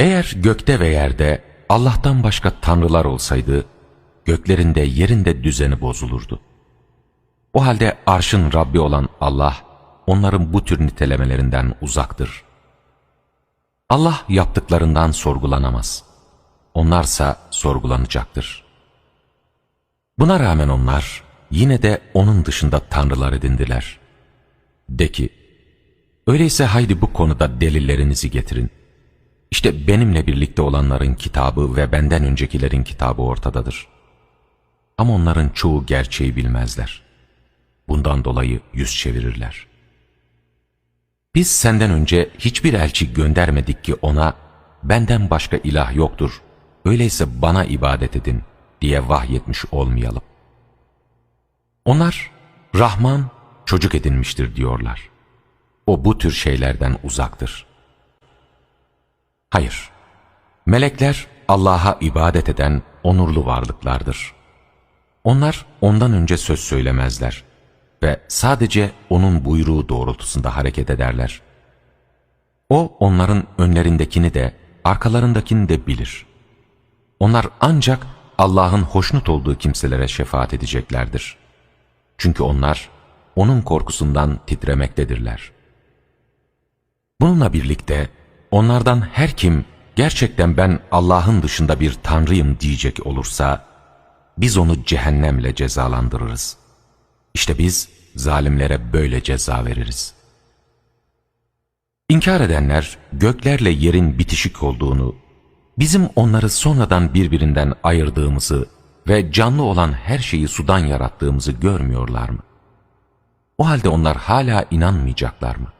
Eğer gökte ve yerde Allah'tan başka tanrılar olsaydı, göklerinde yerinde düzeni bozulurdu. O halde arşın Rabbi olan Allah, onların bu tür nitelemelerinden uzaktır. Allah yaptıklarından sorgulanamaz. Onlarsa sorgulanacaktır. Buna rağmen onlar yine de onun dışında tanrılar edindiler. De ki, öyleyse haydi bu konuda delillerinizi getirin. İşte benimle birlikte olanların kitabı ve benden öncekilerin kitabı ortadadır. Ama onların çoğu gerçeği bilmezler. Bundan dolayı yüz çevirirler. Biz senden önce hiçbir elçi göndermedik ki ona, benden başka ilah yoktur, öyleyse bana ibadet edin diye vahyetmiş olmayalım. Onlar, Rahman çocuk edinmiştir diyorlar. O bu tür şeylerden uzaktır. Hayır, melekler Allah'a ibadet eden onurlu varlıklardır. Onlar ondan önce söz söylemezler ve sadece onun buyruğu doğrultusunda hareket ederler. O onların önlerindekini de arkalarındakini de bilir. Onlar ancak Allah'ın hoşnut olduğu kimselere şefaat edeceklerdir. Çünkü onlar onun korkusundan titremektedirler. Bununla birlikte onlardan her kim gerçekten ben Allah'ın dışında bir tanrıyım diyecek olursa, biz onu cehennemle cezalandırırız. İşte biz zalimlere böyle ceza veririz. İnkar edenler göklerle yerin bitişik olduğunu, bizim onları sonradan birbirinden ayırdığımızı ve canlı olan her şeyi sudan yarattığımızı görmüyorlar mı? O halde onlar hala inanmayacaklar mı?